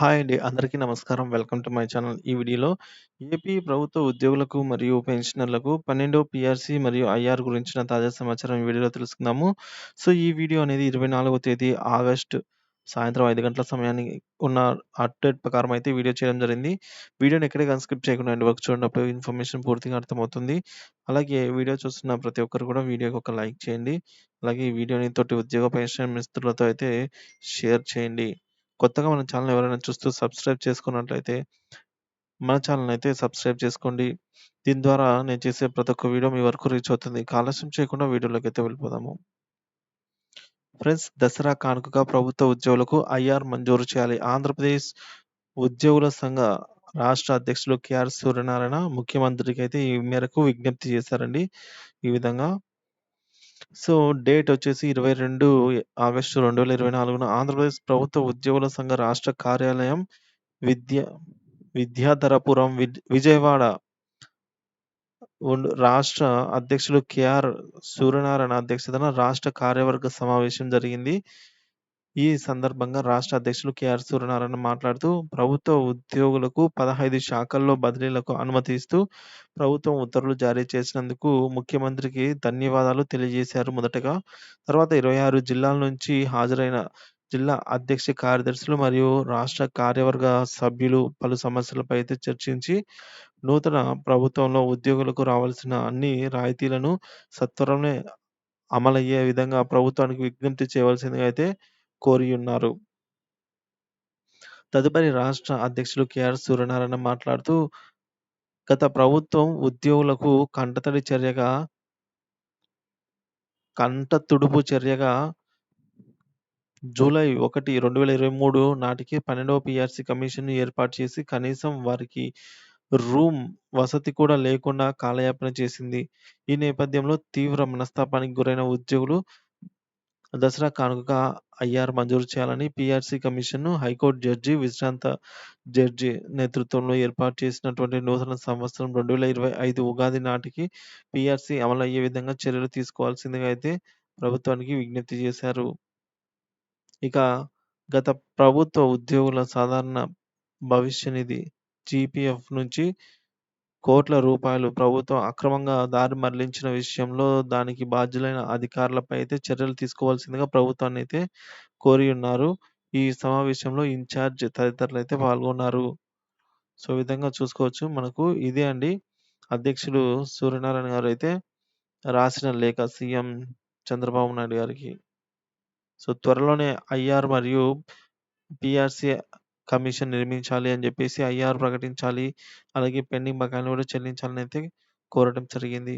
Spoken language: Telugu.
హాయ్ అండి. అందరికీ నమస్కారం. Welcome to my channel. ఈ వీడియోలో ఏపీ ప్రభుత్వ ఉద్యోగులకు మరియు పెన్షనర్లకు పన్నెండో పిఆర్సీ మరియు ఐఆర్ గురించిన తాజా సమాచారం ఈ వీడియోలో తెలుసుకుందాము. సో, ఈ వీడియో అనేది 24వ తేదీ ఆగస్టు సాయంత్రం ఐదు గంటల సమయానికి ఉన్న అప్డేట్ ప్రకారం అయితే వీడియో చేయడం జరిగింది. వీడియోని ఎక్కడే కన్స్క్రిప్ట్ చేయకుండా అండి వర్క్ చూడండి. ఇన్ఫర్మేషన్ పూర్తిగా అర్థమవుతుంది. అలాగే వీడియో చూస్తున్న ప్రతి ఒక్కరు కూడా వీడియోకి ఒక లైక్ చేయండి. అలాగే ఈ వీడియోని తోటి ఉద్యోగ పెన్షన్ మిత్రులతో అయితే షేర్ చేయండి. కొత్తగా మన ఛానల్ ఎవరైనా చూస్తూ సబ్స్క్రైబ్ చేసుకున్నట్లయితే మన ఛానల్ అయితే సబ్స్క్రైబ్ చేసుకోండి. దీని ద్వారా నేను చేసే ప్రతి ఒక్క వీడియో మీ వరకు రీచ్ అవుతుంది. కాలుష్యం ఆలస్యం చేయకుండా అయితే వెళ్ళిపోదాము. ఫ్రెండ్స్ దసరా కానుకగా ప్రభుత్వ ఉద్యోగులకు ఐఆర్ మంజూరు చేయాలి. ఆంధ్రప్రదేశ్ ఉద్యోగుల సంఘ రాష్ట్ర అధ్యక్షులు కేఆర్ సూర్యనారాయణ ముఖ్యమంత్రికి అయితే ఈ మేరకు విజ్ఞప్తి చేశారండి. ఈ విధంగా సో, డేట్ వచ్చేసి 22 ఆగస్టు 2024న ఆంధ్రప్రదేశ్ ప్రభుత్వ ఉద్యోగుల సంఘ రాష్ట్ర కార్యాలయం విద్య విద్యాధరపురం విజ్ విజయవాడ ఉండు రాష్ట్ర అధ్యక్షులు కేఆర్ సూర్యనారాయణ అధ్యక్షతన రాష్ట్ర కార్యవర్గ సమావేశం జరిగింది. ఈ సందర్భంగా రాష్ట్ర అధ్యక్షులు కేఆర్ సూర్యనారాయణ మాట్లాడుతూ, ప్రభుత్వ ఉద్యోగులకు 15 శాఖల్లో బదిలీలకు అనుమతిస్తూ ప్రభుత్వం ఉత్తర్వులు జారీ చేసినందుకు ముఖ్యమంత్రికి ధన్యవాదాలు తెలియజేశారు మొదటగా. తర్వాత 26 జిల్లాల నుంచి హాజరైన జిల్లా అధ్యక్ష కార్యదర్శులు మరియు రాష్ట్ర కార్యవర్గ సభ్యులు పలు సమస్యలపై అయితే చర్చించి, నూతన ప్రభుత్వంలో ఉద్యోగులకు రావాల్సిన అన్ని రాయితీలను సత్వరమే అమలయ్యే విధంగా ప్రభుత్వానికి విజ్ఞప్తి చేయవలసిందిగా అయితే కోరియున్నారు. తదుపరి రాష్ట్ర అధ్యక్షులు కేఆర్ సూర్యనారాయణ మాట్లాడుతూ, గత ప్రభుత్వం ఉద్యోగులకు కంటతడి చర్యగా కంటతుడుపు చర్యగా జూలై 1, 2023 నాటికి పన్నెండవ పిఆర్సీ కమిషన్ ఏర్పాటు చేసి కనీసం వారికి రూమ్ వసతి కూడా లేకుండా కాలయాపన చేసింది. ఈ నేపథ్యంలో తీవ్ర మనస్తాపానికి గురైన ఉద్యోగులు దసరా కానుకగా ఐఆర్ మంజూరు చేయాలని పీఆర్సీ కమిషన్‌ను హైకోర్టు జడ్జి, విశ్రాంత జడ్జి నేతృత్వంలో ఏర్పాటు చేసినటువంటి నూతన సంవత్సరం 2025 ఉగాది నాటికి పీఆర్సీ అయ్యే విధంగా చర్యలు తీసుకోవాల్సిందిగా అయితే ప్రభుత్వానికి విజ్ఞప్తి చేశారు. ఇక గత ప్రభుత్వ ఉద్యోగుల సాధారణ భవిష్య నిధి జీపీఎఫ్ నుంచి కోట్ల రూపాయలు ప్రభుత్వం అక్రమంగా దారి మరలించిన విషయంలో దానికి బాధ్యులైన అధికారులపై అయితే చర్యలు తీసుకోవాల్సిందిగా ప్రభుత్వాన్నయితే కోరియున్నారు. ఈ సమావేశంలో ఇన్‌చార్జ్ తదితరులైతే పాల్గొన్నారు. సో, ఈ విధంగా చూసుకోవచ్చు. మనకు ఇదే అండి అధ్యక్షులు సూర్యనారాయణ గారైతే రాసిన లేఖ సీఎం చంద్రబాబు నాయుడు గారికి. సో, త్వరలోనే ఐఆర్ మరియు పీఆర్సీ కమిషన్ నిర్మించాలి అని చెప్పేసి ఐఆర్ ప్రకటించాలి. అలాగే పెండింగ్ బకాయిలు కూడా చెల్లించాలని అయితే కోరడం జరిగింది.